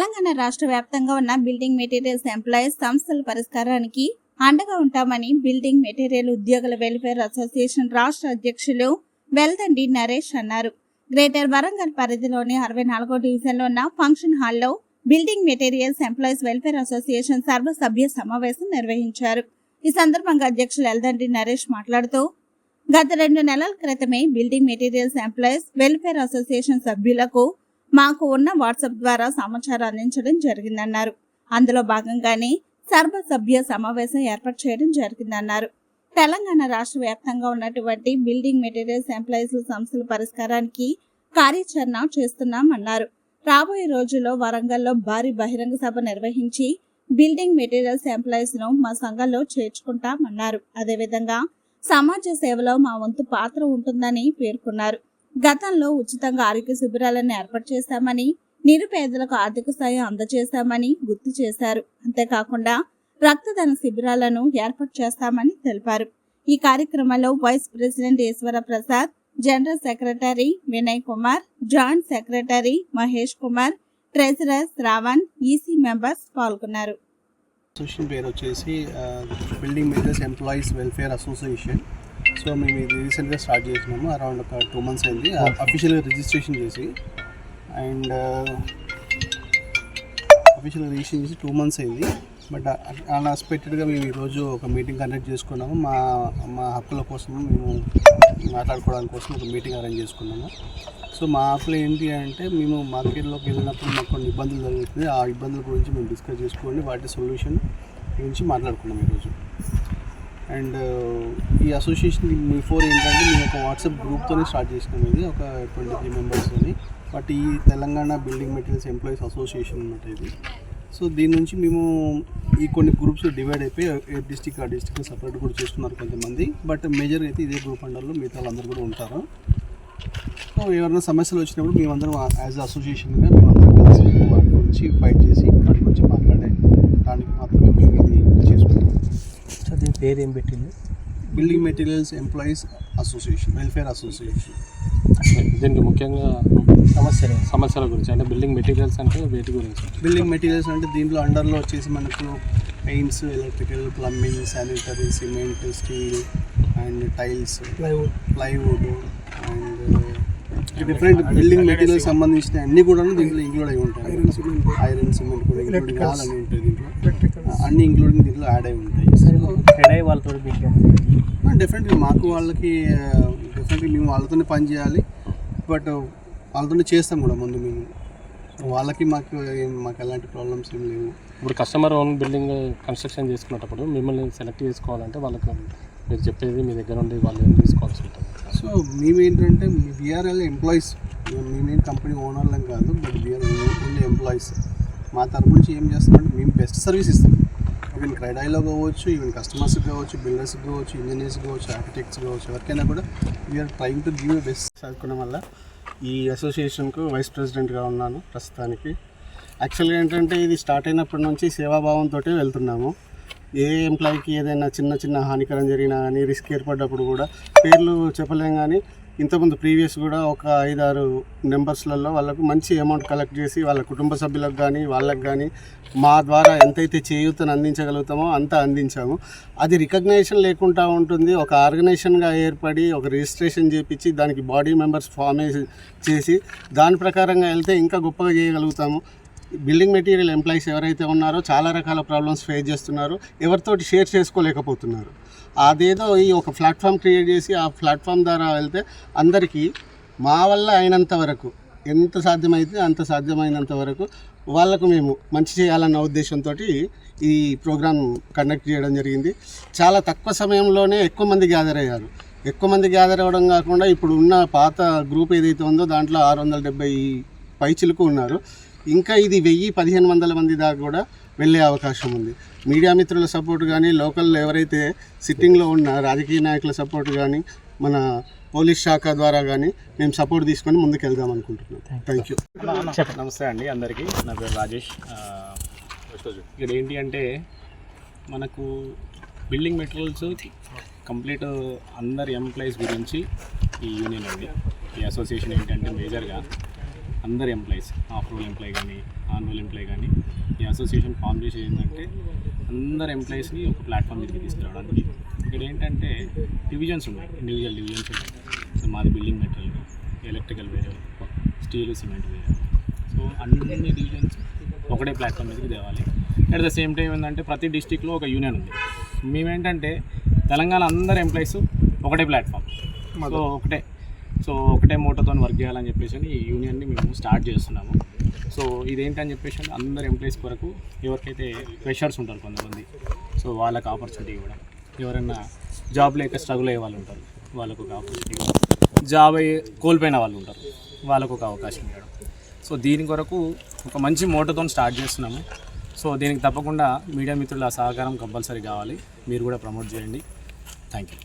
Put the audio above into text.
తెలంగాణ రాష్ట్ర వ్యాప్తంగా ఉన్న బిల్డింగ్ మెటీరియల్స్ ఎంప్లాయీస్ సంస్థల పరిష్కారానికి అండగా ఉంటామని బిల్డింగ్ మెటీరియల్ ఉద్యోగుల వెల్ఫేర్ అసోసియేషన్ రాష్ట్ర అధ్యక్షులు వెల్దండి నరేష్ అన్నారు. గ్రేటర్ వరంగల్ పరిధిలోని అరవై నాలుగో డివిజన్లో ఉన్న ఫంక్షన్ హాల్లో building materials employees welfare association సర్వసభ్య సమావేశం నిర్వహించారు. ఈ సందర్భంగా అధ్యక్షులు ఎల్దండి నరేష్ మాట్లాడుతూ గత రెండు నెలల క్రితమే building materials employees welfare association సభ్యులకు మాకు ఉన్న వాట్సాప్ ద్వారా సమాచారం అందించడం జరిగిందన్నారు. అందులో భాగంగానే సర్వసభ్య సమావేశం ఏర్పాటు చేయడం జరిగిందన్నారు. తెలంగాణ రాష్ట్ర వ్యాప్తంగా ఉన్నటువంటి బిల్డింగ్ మెటీరియల్స్ ఎంప్లాయీస్ సమస్యల పరిష్కారానికి కార్యాచరణ చేస్తున్నామన్నారు. రాబోయే రోజుల్లో వరంగల్లో భారీ బహిరంగ సభ నిర్వహించి బిల్డింగ్ మెటీరియల్స్ ఎంప్లాయీస్ను మా సంఘంలో చేర్చుకుంటామన్నారు. అదేవిధంగా సమాజ సేవలో మా వంతు పాత్ర ఉంటుందని పేర్కొన్నారు. గతంలో ఉచితంగా ఆరోగ్య శిబిరాలను ఏర్పాటు చేశామని నిరుపేదలకు ఆర్థిక సాయం అందజేశామని గుర్తు చేశారు. అంతేకాకుండా రక్తదాన శిబిరాలను ఏర్పాటు చేస్తామని తెలిపారు. ఈ కార్యక్రమంలో vice president Eshwara Prasad general secretary Vinay Kumar joint secretary Mahesh Kumar treasurer Shravan EC members పాల్గొన్నారు. అసోసియేషన్ పేరు వచ్చేసి building majors employees welfare association. So మేము ఇది రీసెంట్గా స్టార్ట్ చేసినాము అరౌండ్ ఒక టూ మంత్స్ అయింది. అఫీషియల్గా రిజిస్ట్రేషన్ చేసి అండ్ అఫీషియల్గా రిజిస్ట్రేషన్ చేసి టూ మంత్స్ అయింది. బట్ అన్ఎక్స్పెక్టెడ్గా మేము ఈరోజు ఒక మీటింగ్ కండక్ట్ చేసుకున్నాము. మా మా హక్కుల కోసం మేము మాట్లాడుకోవడానికి కోసం ఒక మీటింగ్ అరేంజ్ చేసుకున్నాము. సో మా హక్కులు ఏంటి అంటే మేము మార్కెట్లోకి వెళ్ళినప్పుడు మాకు కొన్ని ఇబ్బందులు జరుగుతుంది ఆ ఇబ్బందుల గురించి మేము డిస్కస్ చేసుకొని వాటి సొల్యూషన్ గురించి మాట్లాడుకున్నాం ఈరోజు అండ్ ఈ అసోసియేషన్ బిఫోర్ ఏంటంటే మేము ఒక వాట్సాప్ గ్రూప్తోనే స్టార్ట్ చేసినాం ఇది ఒక ట్వంటీ త్రీ మెంబర్స్తోని. బట్ ఈ Telangana building materials employees association అనమాట ఇది. సో దీని నుంచి మేము ఈ కొన్ని గ్రూప్స్ డివైడ్ అయిపోయి ఏ డిస్టిక్ ఆ డిస్టిక్ సపరేట్ కూడా చేస్తున్నారు కొంతమంది. బట్ మేజర్ అయితే ఇదే గ్రూప్ అండర్లో మిగతా వాళ్ళందరూ కూడా ఉంటారు. సో ఎవరైనా సమస్యలు వచ్చినప్పుడు మేమందరం యాజ్ అసోసియేషన్గా మేమందరం కలిసి వాటి గురించి ఫైట్ చేసి వాటి గురించి మాట్లాడే దానికి మాత్రమే సో దీని పేరు ఏం పెట్టింది building materials employees association welfare association దీనికి ముఖ్యంగా సమస్యలు. సమస్యల గురించి అంటే బిల్డింగ్ మెటీరియల్స్ అంటే వేటి గురించి. బిల్డింగ్ మెటీరియల్స్ అంటే దీంట్లో అండర్లో వచ్చేసి మనకు paints electrical plumbing sanitary cement steel and tiles plywood plywood and different building material సంబంధించిన అన్ని కూడా దీంట్లో ఇంక్లూడ్ అయి ఉంటాయి. ఐరన్ సిమెంట్ ఐరన్ సిమెంట్ కూడా ఇంక్లూడింగ్ ఆల్ అని ఉంటాయి దీంట్లో. అన్ని ఇంక్లూడింగ్ దీంట్లో యాడ్ అయి ఉంటాయి. వాళ్ళతో మీకు. డెఫినెట్గా మాకు వాళ్ళకి డెఫినెట్గా మేము వాళ్ళతోనే పని చేయాలి. బట్ వాళ్ళతోనే చేస్తాం కూడా ముందు మేము. వాళ్ళకి మాకు ఏం మాకు ఎలాంటి ప్రాబ్లమ్స్ ఏం లేవు. ఇప్పుడు కస్టమర్ ఓన్ బిల్డింగ్ కన్స్ట్రక్షన్ చేసుకునేటప్పుడు మిమ్మల్ని సెలెక్ట్ చేసుకోవాలంటే వాళ్ళకి మీరు చెప్పేది మీ దగ్గర ఉండి వాళ్ళు ఏం తీసుకోవాల్సి ఉంటుంది? సో మేమేంటంటే విఆర్ఎల్ ఎంప్లాయీస్ మేమేం కంపెనీ ఓనర్లం కాదు బట్ విఆర్ ఓన్లీ ఎంప్లాయీస్ మా తరపు నుంచి ఏం చేస్తామంటే మేము బెస్ట్ సర్వీస్ ఇస్తాం. ఈవెన్ క్రైడాయిలో కావచ్చు ఈవెన్ కస్టమర్స్కి కావచ్చు బిల్డర్స్కి కావచ్చు ఇంజనీర్స్కి కావచ్చు ఆర్కిటెక్ట్స్ కావచ్చు ఎవరికైనా కూడా we are trying to give best చదువుకోవడం వల్ల ఈ అసోసియేషన్కు వైస్ ప్రెసిడెంట్గా ఉన్నాను ప్రస్తుతానికి. యాక్చువల్గా ఏంటంటే ఇది స్టార్ట్ అయినప్పటి నుంచి సేవాభావంతో వెళ్తున్నాము. ఏ ఎంప్లాయీకి ఏదైనా చిన్న చిన్న హానికరం జరిగినా కానీ రిస్క్ ఏర్పడ్డప్పుడు కూడా పేర్లు చెప్పలేం కానీ ఇంతకుముందు ప్రీవియస్ కూడా ఒక ఐదారు నెంబర్స్లలో వాళ్ళకు మంచి అమౌంట్ కలెక్ట్ చేసి వాళ్ళ కుటుంబ సభ్యులకు కానీ వాళ్ళకి కానీ మా ద్వారా ఎంతైతే చేయూతను అందించగలుగుతామో అంత అందించాము. అది రికగ్నేషన్ లేకుండా ఉంటుంది. ఒక ఆర్గనైజేషన్గా ఏర్పడి ఒక రిజిస్ట్రేషన్ చేపించి దానికి బాడీ మెంబర్స్ ఫామ్ చేసి దాని ప్రకారంగా వెళ్తే ఇంకా గొప్పగా చేయగలుగుతాము. బిల్డింగ్ మెటీరియల్ ఎంప్లాయీస్ ఎవరైతే ఉన్నారో చాలా రకాల ప్రాబ్లమ్స్ ఫేస్ చేస్తున్నారు ఎవరితోటి షేర్ చేసుకోలేకపోతున్నారు. అదేదో ఈ ఒక ప్లాట్ఫామ్ క్రియేట్ చేసి ఆ ప్లాట్ఫామ్ ద్వారా వెళ్తే అందరికీ మా వల్ల అయినంత వరకు ఎంత సాధ్యమైతే అంత సాధ్యమైనంత వరకు వాళ్ళకు మేము మంచి చేయాలన్న ఉద్దేశంతో ఈ ప్రోగ్రామ్ కండక్ట్ చేయడం జరిగింది. చాలా తక్కువ సమయంలోనే ఎక్కువ మంది గ్యాదర్ అయ్యారు. ఎక్కువ మంది గ్యాదర్ అవ్వడం కాకుండా ఇప్పుడు ఉన్న పాత గ్రూప్ ఏదైతే ఉందో దాంట్లో ఆరు వందల డెబ్బై పైచిలకు ఉన్నారు. ఇంకా ఇది వెయ్యి పదిహేను వందల మంది దాకా కూడా వెళ్ళే అవకాశం ఉంది. మీడియా మిత్రుల సపోర్ట్ కానీ లోకల్ ఎవరైతే సిట్టింగ్లో ఉన్న రాజకీయ నాయకుల సపోర్ట్ కానీ మన పోలీస్ శాఖ ద్వారా కానీ మేము సపోర్ట్ తీసుకొని ముందుకు వెళ్దాం అనుకుంటున్నాం థ్యాంక్ యూ నమస్తే అండి అందరికీ. నా పేరు రాజేష్. ఇక్కడ ఏంటి అంటే మనకు బిల్డింగ్ మెటీరియల్స్ కంప్లీట్ అందరి ఎంప్లాయీస్ గురించి ఈ యూనియన్ ఉంది ఈ అసోసియేషన్ ఏంటంటే మేజర్గా అందరు ఎంప్లాయీస్ ఆఫ్ రోల్ ఎంప్లాయీ కానీ ఆన్ రోల్ ఎంప్లాయీ కానీ ఈ అసోసియేషన్ ఫామ్ చేసేది ఏంటంటే అందరు ఎంప్లాయీస్ని ఒక ప్లాట్ఫామ్ మీదకి తీసుకురావడానికి. ఇక్కడ ఏంటంటే డివిజన్స్ ఉన్నాయి ఇండివిజువల్ డివిజన్స్ ఉన్నాయి. సో మాది బిల్డింగ్ మెటీరియల్ ఎలక్ట్రికల్ వేరే స్టీల్ సిమెంట్ వేరే సో అన్ని డివిజన్స్ ఒకటే ప్లాట్ఫామ్ మీదకి తేవాలి. అట్ ద సేమ్ టైం ఏంటంటే ప్రతి డిస్టిక్లో ఒక యూనియన్ ఉంది. మేమేంటంటే తెలంగాణ అందరు ఎంప్లాయీస్ ఒకటే ప్లాట్ఫామ్ సో ఒకటే. సో ఒకటే మూటతో వర్క్ చేయాలని చెప్పేసి అని ఈ యూనియన్ని మేము స్టార్ట్ చేస్తున్నాము. సో ఇదేంటని చెప్పేసి అందరు ఎంప్లాయీస్ కొరకు ఎవరికైతే ఫ్రెషర్స్ ఉంటారు కొంతమంది సో వాళ్ళకి ఆపర్చునిటీ ఇవ్వడం. ఎవరైనా జాబ్ లేక స్ట్రగుల్ అయ్యే వాళ్ళు ఉంటారు వాళ్ళకు ఒక ఆపర్చునిటీ జాబ్ అయ్యి కోల్పోయిన వాళ్ళు ఉంటారు వాళ్ళకు ఒక అవకాశం ఇవ్వడం. సో దీని కొరకు ఒక మంచి మూటతో స్టార్ట్ చేస్తున్నాము. సో దీనికి తప్పకుండా మీడియా మిత్రుల సహకారం కంపల్సరీ కావాలి. మీరు కూడా ప్రమోట్ చేయండి. Thank you